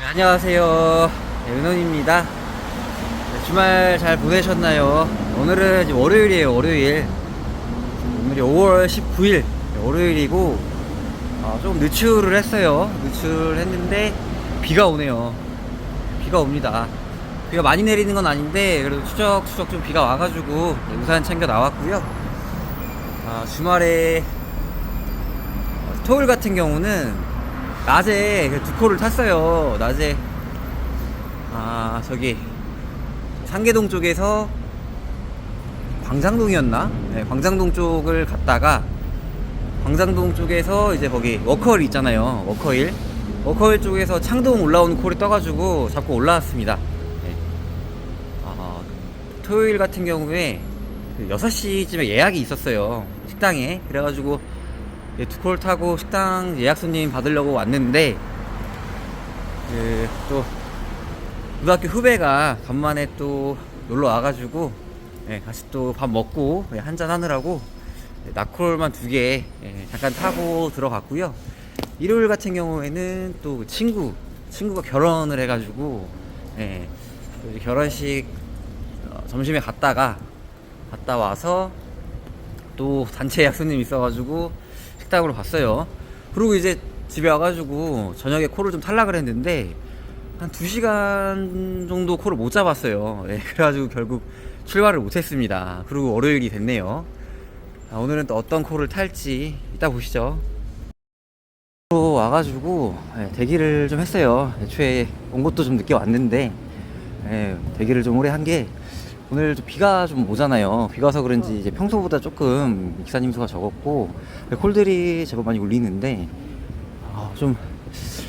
네, 안녕하세요. 네, 은원입니다. 네, 주말 잘 보내셨나요? 오늘은 이제 월요일이에요, 월요일. 오늘이 5월 19일, 월요일이고, 어, 조금 늦출을 했어요. 늦출을 했는데, 비가 오네요. 비가 옵니다. 비가 많이 내리는 건 아닌데, 그래도 추적추적 좀 비가 와가지고, 네, 우산 챙겨 나왔고요. 아, 주말에, 어, 토요일 같은 경우는, 낮에 그두 코를 탔어요. 낮에 아 저기 상계동 쪽에서 광장동이었나? 네, 광장동 쪽을 갔다가 광장동 쪽에서 이제 거기 워커힐 있잖아요. 워커힐 워커힐 쪽에서 창동 올라오는 콜이 떠가지고 자꾸 올라왔습니다. 네. 아, 토요일 같은 경우에 그 6시쯤에 예약이 있었어요. 식당에. 그래가지고 예, 두콜 타고 식당 예약 손님 받으려고 왔는데 그, 또 고등학교 후배가 간만에 또 놀러 와가지고 예, 같이 또 밥 먹고 예, 한잔 하느라고 예, 나콜만 두개 예, 잠깐 타고 들어갔고요. 일요일 같은 경우에는 또그 친구 친구가 결혼을 해가지고 예, 또 결혼식 어, 점심에 갔다가 갔다 와서 또 단체 예약 손님 있어가지고 식당으로 갔어요. 그리고 이제 집에 와가지고 저녁에 코를 좀 탈락을 했는데 한 2시간 정도 코를 못 잡았어요. 예, 그래가지고 결국 출발을 못했습니다. 그리고 월요일이 됐네요. 아, 오늘은 또 어떤 코를 탈지 이따 보시죠. 또 와가지고 예, 대기를 좀 했어요. 애초에 온 것도 좀 늦게 왔는데 예, 대기를 좀 오래 한 게 오늘 좀 비가 좀 오잖아요. 비가 와서 그런지 이제 평소보다 조금 기사님 수가 적었고 콜들이 제법 많이 울리는데 아, 좀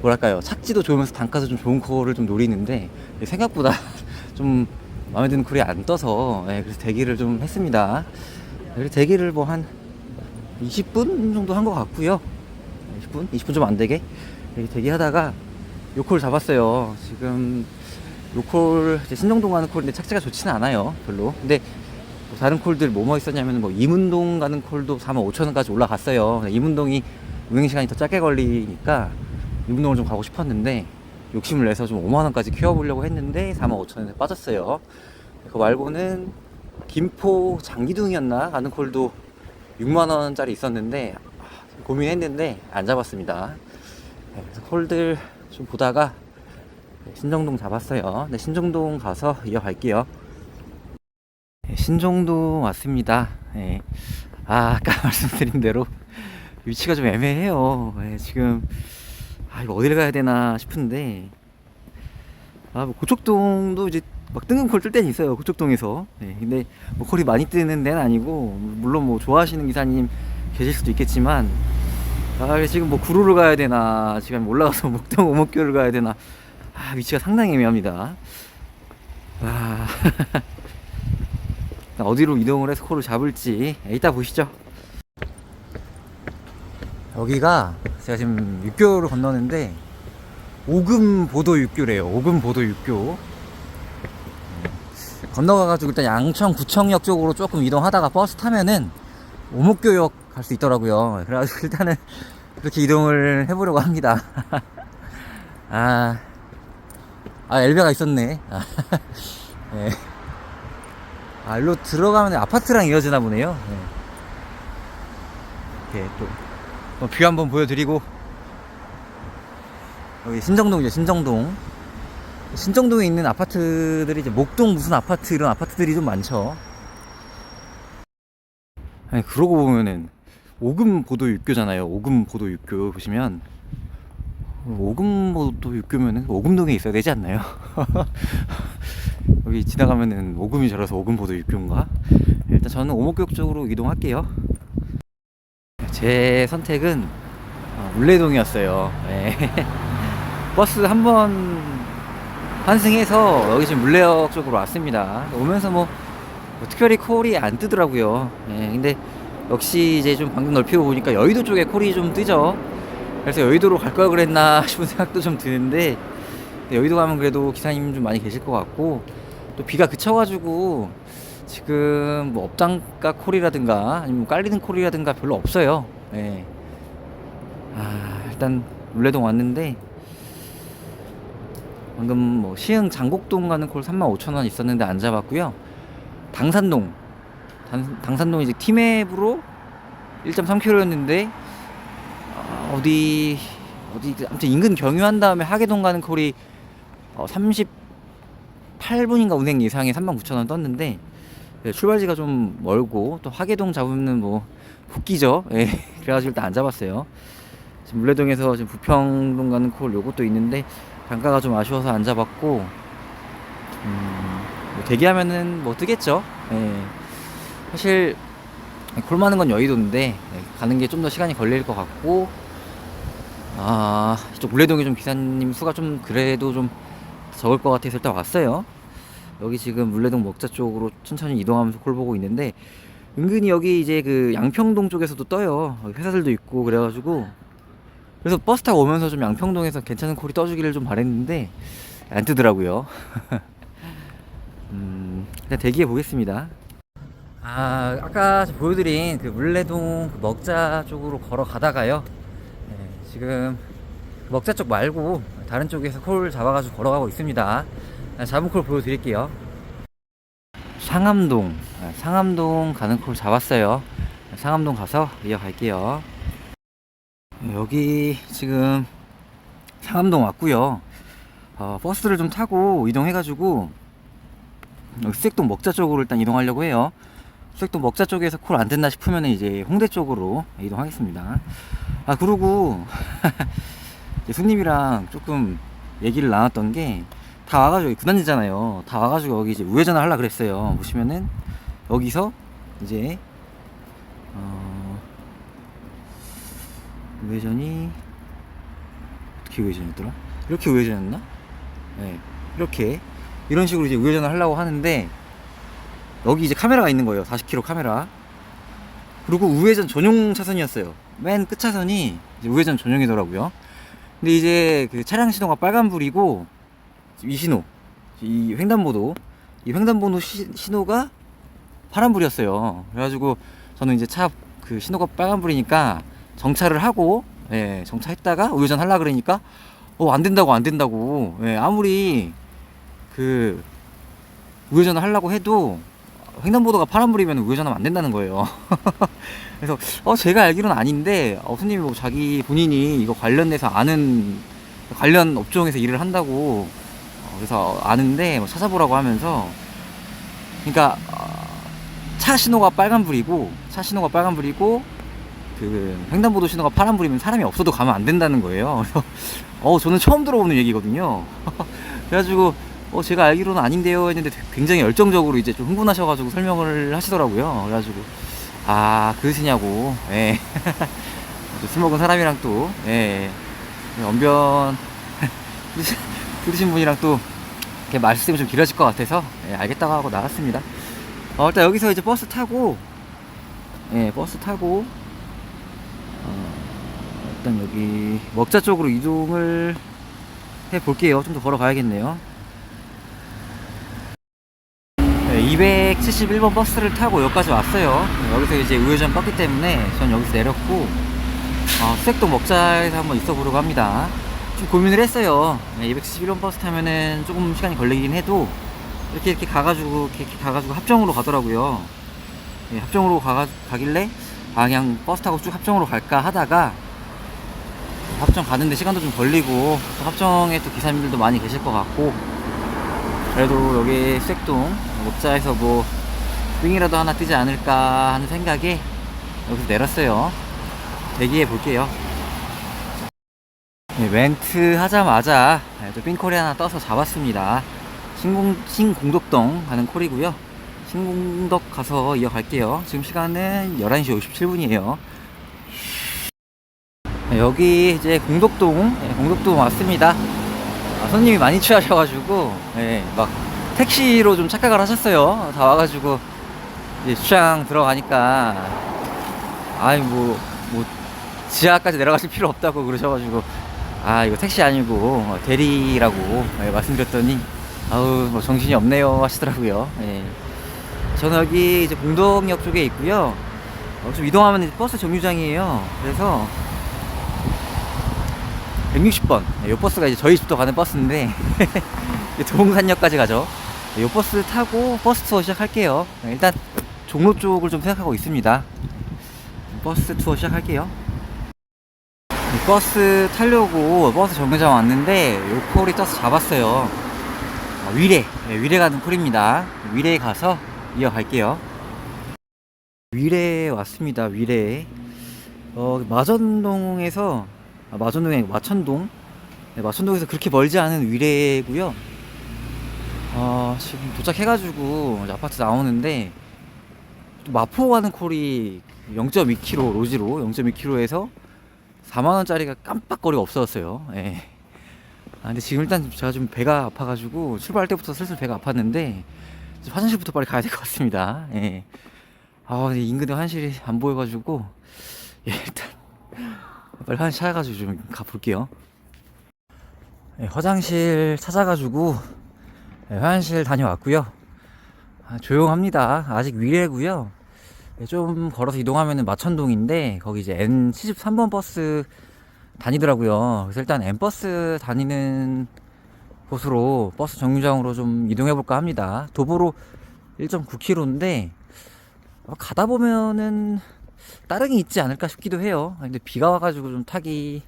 뭐랄까요 착지도 좋으면서 단가도 좀 좋은 콜을 좀 노리는데 생각보다 좀 마음에 드는 콜이 안 떠서 예, 그래서 대기를 좀 했습니다. 대기를 뭐 한 20분 정도 한 것 같고요. 20분? 20분 좀 안 되게 대기하다가 요콜 잡았어요. 지금 요콜 신정동 가는 콜인데 착지가 좋지는 않아요. 별로. 근데 뭐 다른 콜들 뭐뭐 있었냐면 뭐 이문동 가는 콜도 4만 5천 원까지 올라갔어요. 이문동이 운행 시간이 더 짧게 걸리니까 이문동을 좀 가고 싶었는데 욕심을 내서 좀 5만 원까지 키워보려고 했는데 4만 5천 원에 빠졌어요. 그거 말고는 김포 장기둥이었나 가는 콜도 6만 원짜리 있었는데 아, 고민했는데 안 잡았습니다. 네, 그래서 콜들 좀 보다가 네, 신정동 잡았어요. 네, 신정동 가서 이어갈게요. 네, 신정동 왔습니다. 네. 아, 아까 말씀드린 대로 위치가 좀 애매해요. 네, 지금 아, 이거 어디를 가야 되나 싶은데 아, 뭐 고척동도 이제 막 뜬금콜 뜰 때는 있어요. 고척동에서. 네, 근데 뭐 콜이 많이 뜨는 데는 아니고 물론 뭐 좋아하시는 기사님 계실 수도 있겠지만 아, 지금 뭐 구로를 가야 되나 지금 올라가서 목동 오목교를 가야 되나 아, 위치가 상당히 애매합니다. 아, 어디로 이동을 해서 코를 잡을지 이따 보시죠. 여기가 제가 지금 육교를 건너는데 오금 보도 육교래요. 오금 보도 육교. 건너가가지고 일단 양천 구청역 쪽으로 조금 이동하다가 버스 타면은 오목교역 갈 수 있더라고요. 그래가지고 일단은 그렇게 이동을 해보려고 합니다. 아, 아 엘베가 있었네. 아, 네. 아, 일로 들어가면 아파트랑 이어지나 보네요. 네. 이렇게 또, 어, 뷰 한번 보여드리고, 여기 신정동이죠, 신정동. 신정동에 있는 아파트들이 이제 목동 무슨 아파트 이런 아파트들이 좀 많죠. 아니, 그러고 보면은, 오금 보도 육교잖아요. 오금 보도 육교 보시면, 오금 보도 육교면은 오금동에 있어야 되지 않나요? 여기 지나가면은 오금이 저라서 오금 보도 육교인가? 일단 저는 오목교역 쪽으로 이동할게요. 제 선택은 어, 물레동이었어요. 네. 버스 한 번 환승해서 여기 지금 물레역 쪽으로 왔습니다. 오면서 뭐, 뭐 특별히 콜이 안 뜨더라고요. 예, 근데 역시 이제 좀 방금 넓히고 보니까 여의도 쪽에 콜이 좀 뜨죠. 그래서 여의도로 갈 걸 그랬나 싶은 생각도 좀 드는데 여의도 가면 그래도 기사님 좀 많이 계실 것 같고 또 비가 그쳐가지고 지금 뭐 업장가 콜이라든가 아니면 뭐 깔리는 콜이라든가 별로 없어요. 예. 아 일단 물레동 왔는데 방금 뭐 시흥 장곡동 가는 콜 35,000원 있었는데 안 잡았고요. 당산동 당, 당산동 이제 티맵으로 1.3km였는데 어디 어디 아무튼 인근 경유한 다음에 하계동 가는 콜이 어, 38분인가 운행 예상에 39,000원 떴는데 네, 출발지가 좀 멀고 또 하계동 잡으면 뭐 복귀죠. 예. 그래가지고 일단 안 잡았어요. 지금 물레동에서 지금 부평동 가는 콜 요것도 있는데 단가가 좀 아쉬워서 안 잡았고 음, 뭐 대기하면은 뭐 뜨겠죠. 예. 사실 콜 많은 건 여의도인데 예, 가는 게 좀 더 시간이 걸릴 것 같고 아 이쪽 물레동에 좀 기사님 수가 좀 그래도 좀 적을 것 같아서 일단 왔어요. 여기 지금 물레동 먹자 쪽으로 천천히 이동하면서 콜 보고 있는데 은근히 여기 이제 그 양평동 쪽에서도 떠요. 회사들도 있고 그래가지고 그래서 버스 타고 오면서 좀 양평동에서 괜찮은 콜이 떠주기를 좀 바랬는데 안 뜨더라고요. 음, 그냥 대기해 보겠습니다. 아, 아까 보여드린 그 물레동 그 먹자 쪽으로 걸어가다가요. 네, 지금 먹자 쪽 말고 다른 쪽에서 콜 잡아가지고 걸어가고 있습니다. 아, 잡은 콜 보여드릴게요. 상암동, 아, 상암동 가는 콜 잡았어요. 상암동 가서 이어갈게요. 여기 지금 상암동 왔고요. 어, 버스를 좀 타고 이동해가지고 수색동 먹자 쪽으로 일단 이동하려고 해요. 수색동 먹자 쪽에서 콜 안 된다 싶으면 이제 홍대 쪽으로 이동하겠습니다. 아 이제 손님이랑 조금 얘기를 나눴던 게 다 와가지고 여기 군안이잖아요. 다 와가지고 여기 이제 우회전을 하려 그랬어요. 보시면은 여기서 이제 어 우회전이 어떻게 우회전이었더라? 이렇게 우회전이었나? 네, 이렇게 이런 식으로 이제 우회전을 하려고 하는데 여기 이제 카메라가 있는 거예요. 40km 카메라. 그리고 우회전 전용 차선이었어요. 맨 끝 차선이 이제 우회전 전용이더라고요. 근데 이제 그 차량 신호가 빨간불이고 이 신호, 이 횡단보도, 이 횡단보도 시, 신호가 파란불이었어요. 그래가지고 저는 이제 차 그 신호가 빨간불이니까 정차를 하고 예, 정차했다가 우회전 하려 그러니까 어 안 된다고 안 된다고 예, 아무리 그 우회전을 하려고 해도 횡단보도가 파란불이면 우회전하면 안 된다는 거예요. 그래서 어 제가 알기로는 아닌데 어 손님이 뭐 자기 본인이 이거 관련돼서 아는 관련 업종에서 일을 한다고 어, 그래서 아는데 뭐 찾아보라고 하면서 그러니까 어, 차 신호가 빨간불이고 차 신호가 빨간불이고 그 횡단보도 신호가 파란불이면 사람이 없어도 가면 안 된다는 거예요. 그래서 어 저는 처음 들어보는 얘기거든요. 그래가지고 어 제가 알기로는 아닌데요 했는데 굉장히 열정적으로 이제 좀 흥분하셔가지고 설명을 하시더라고요. 그래가지고 아 그러시냐고. 예. 또술 먹은 사람이랑 또 예. 언변 들으신 분이랑 또 이렇게 말씀이 좀 길어질 것 같아서 예, 알겠다고 하고 나갔습니다. 어, 일단 여기서 이제 버스 타고 예, 버스 타고 어, 일단 여기 먹자 쪽으로 이동을 해 볼게요. 좀 더 걸어 가야겠네요. 네, 271번 버스를 타고 여기까지 왔어요. 네, 여기서 이제 우회전 떴기 때문에 전 여기서 내렸고 어, 수색동 먹자에서 한번 있어 보려고 합니다. 좀 고민을 했어요. 네, 271번 버스 타면은 조금 시간이 걸리긴 해도 이렇게 이렇게 가가지고 이렇게, 이렇게 가가지고 합정으로 가더라고요. 예, 합정으로 가가, 가길래 아 그냥 버스 타고 쭉 합정으로 갈까 하다가 합정 가는데 시간도 좀 걸리고 또 합정에 또 기사님들도 많이 계실 것 같고 그래도 여기 수색동 목자에서 뭐 윙이라도 하나 뜨지 않을까 하는 생각에 여기서 내렸어요. 대기해 볼게요. 네, 멘트 하자마자 네, 또 冰콜이 하나 떠서 잡았습니다. 신공, 신공덕동 가는 콜이고요. 신공덕 가서 이어갈게요. 지금 시간은 11시 57분이에요. 여기 이제 공덕동, 네, 공덕동 왔습니다. 아, 손님이 많이 취하셔가지고, 네, 막 택시로 좀 착각을 하셨어요. 다 와가지고, 이제 주차장 들어가니까, 아이, 뭐, 뭐, 지하까지 내려가실 필요 없다고 그러셔가지고, 아, 이거 택시 아니고, 어, 대리라고 예, 말씀드렸더니, 아우, 뭐 정신이 없네요 하시더라고요. 예. 저는 여기 이제 공덕역 쪽에 있고요. 어, 좀 이동하면 버스 정류장이에요. 그래서 160번. 이 버스가 이제 저희 집도 가는 버스인데 동산역까지 가죠. 이 버스 타고 버스 투어 시작할게요. 네, 일단 종로 쪽을 좀 생각하고 있습니다. 버스 투어 시작할게요. 이 버스 타려고 버스 정류장 왔는데 요 콜이 떠서 잡았어요. 어, 위례, 네, 위례 가는 콜입니다. 위례에 가서 이어갈게요. 위례에 왔습니다. 위례. 어, 마전동에서 아, 마전동이 아니고 마천동. 네, 마천동에서 그렇게 멀지 않은 위례고요. 어, 지금 도착해가지고 아파트 나오는데 또 마포 가는 콜이 0.2km 로지로 0.2km에서 4만 원짜리가 깜빡거리가 없어졌어요. 예. 아 근데 지금 일단 제가 좀 배가 아파가지고 출발할 때부터 슬슬 배가 아팠는데 화장실부터 빨리 가야 될 것 같습니다. 예. 아 인근에 화장실이 안 보여가지고 예, 일단 빨리 화장실 찾아가지고 좀 가볼게요. 예, 화장실 찾아가지고 예, 화장실 다녀왔고요. 아, 조용합니다. 아직 위례고요. 예, 좀 걸어서 이동하면은 마천동인데 거기 이제 N73번 버스 다니더라고요. 그래서 일단 N버스 다니는 곳으로 버스 정류장으로 좀 이동해 볼까 합니다. 도보로 1.9km인데 어, 가다 보면은 따릉이 있지 않을까 싶기도 해요. 근데 비가 와가지고 좀 타기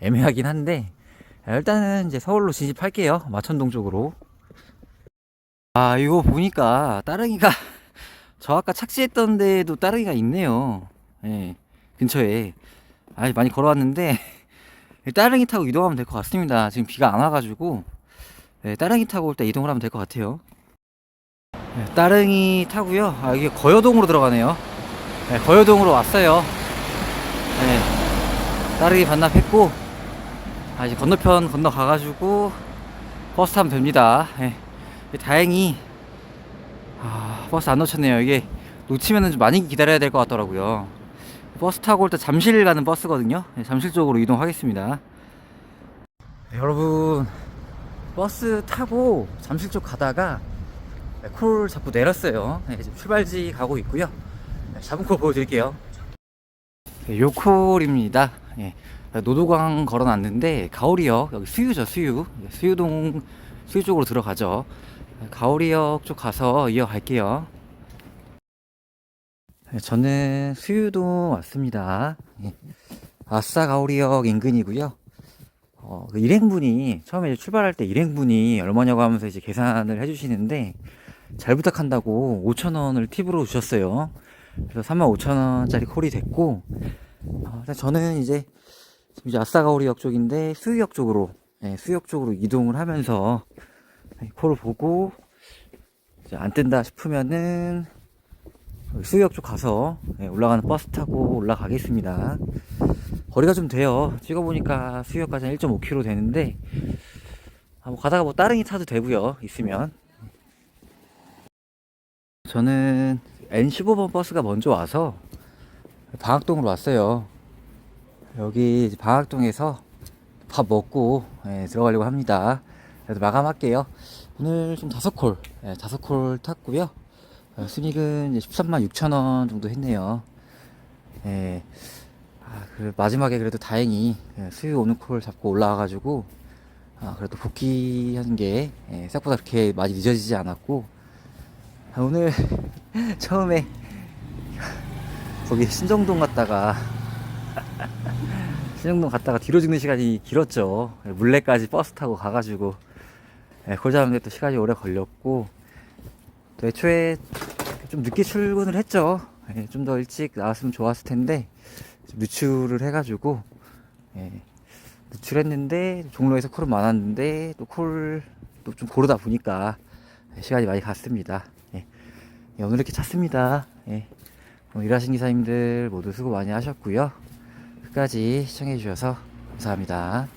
애매하긴 한데 일단은 이제 서울로 진입할게요. 마천동 쪽으로. 아 이거 보니까 따릉이가 저 아까 착지했던 데에도 따릉이가 있네요. 예, 근처에. 아 많이 걸어왔는데 따릉이 타고 이동하면 될 것 같습니다. 지금 비가 안 와가지고 예, 따릉이 타고 일단 이동을 하면 될 것 같아요. 예, 따릉이 타고요. 아 이게 거여동으로 들어가네요. 예, 거여동으로 왔어요. 예, 따릉이 반납했고 아 이제 건너편 건너가가지고 버스 타면 됩니다. 예, 다행히 아, 버스 안 놓쳤네요. 이게 놓치면은 좀 많이 기다려야 될 것 같더라고요. 버스 타고 일단 잠실 가는 버스거든요. 네, 잠실 쪽으로 이동하겠습니다. 네, 여러분, 버스 타고 잠실 쪽 가다가 네, 콜 잡고 내렸어요. 네, 출발지 가고 있고요. 네, 잡은 콜 보여드릴게요. 네, 요 콜입니다. 예, 노도광 걸어놨는데 가오리역 여기 수유죠 수유 네, 수유동 수유 쪽으로 들어가죠. 가오리역 쪽 가서 이어갈게요. 네, 저는 수유동 왔습니다. 예. 아싸 가오리역 인근이고요. 어, 그 일행분이 처음에 출발할 때 일행분이 얼마냐고 하면서 이제 계산을 해주시는데 잘 부탁한다고 5천 원을 팁으로 주셨어요. 그래서 3만 5천 원짜리 콜이 됐고 어, 저는 이제 지금 이제 아싸 가오리역 쪽인데 수유역 쪽으로 예, 수유역 쪽으로 이동을 하면서 콜을 보고 안 뜬다 싶으면은 수유역 쪽 가서 예, 올라가는 버스 타고 올라가겠습니다. 거리가 좀 돼요. 찍어보니까 수유역까지 한 1.5km 되는데 아, 뭐 가다가 뭐 따릉이 타도 되고요. 있으면 저는 N15번 버스가 먼저 와서 방학동으로 왔어요. 여기 방학동에서 밥 먹고 예, 들어가려고 합니다. 그래서 마감할게요. 오늘 좀 다섯 콜, 예, 다섯 콜 탔고요. 어, 이제 13만 6천 원 정도 했네요. 예. 아, 그 마지막에 그래도 다행히 예, 수유 오는 콜 잡고 올라와가지고 아, 그래도 복귀하는 게 예, 생각보다 그렇게 많이 늦어지지 않았고 아, 오늘 처음에 거기 신정동 갔다가 신정동 갔다가 뒤로 죽는 시간이 길었죠. 예, 물레까지 버스 타고 가가지고 예, 그걸 잡는데 또 시간이 오래 걸렸고 또 애초에 좀 늦게 출근을 했죠. 예, 좀더 일찍 나왔으면 좋았을 텐데 좀 누출을 해가지고 예, 누출했는데 종로에서 콜은 많았는데 또 콜 또 좀 고르다 보니까 시간이 많이 갔습니다. 예. 예, 오늘 이렇게 찼습니다. 예. 오늘 일하신 기사님들 모두 수고 많이 하셨고요. 끝까지 시청해 주셔서 감사합니다.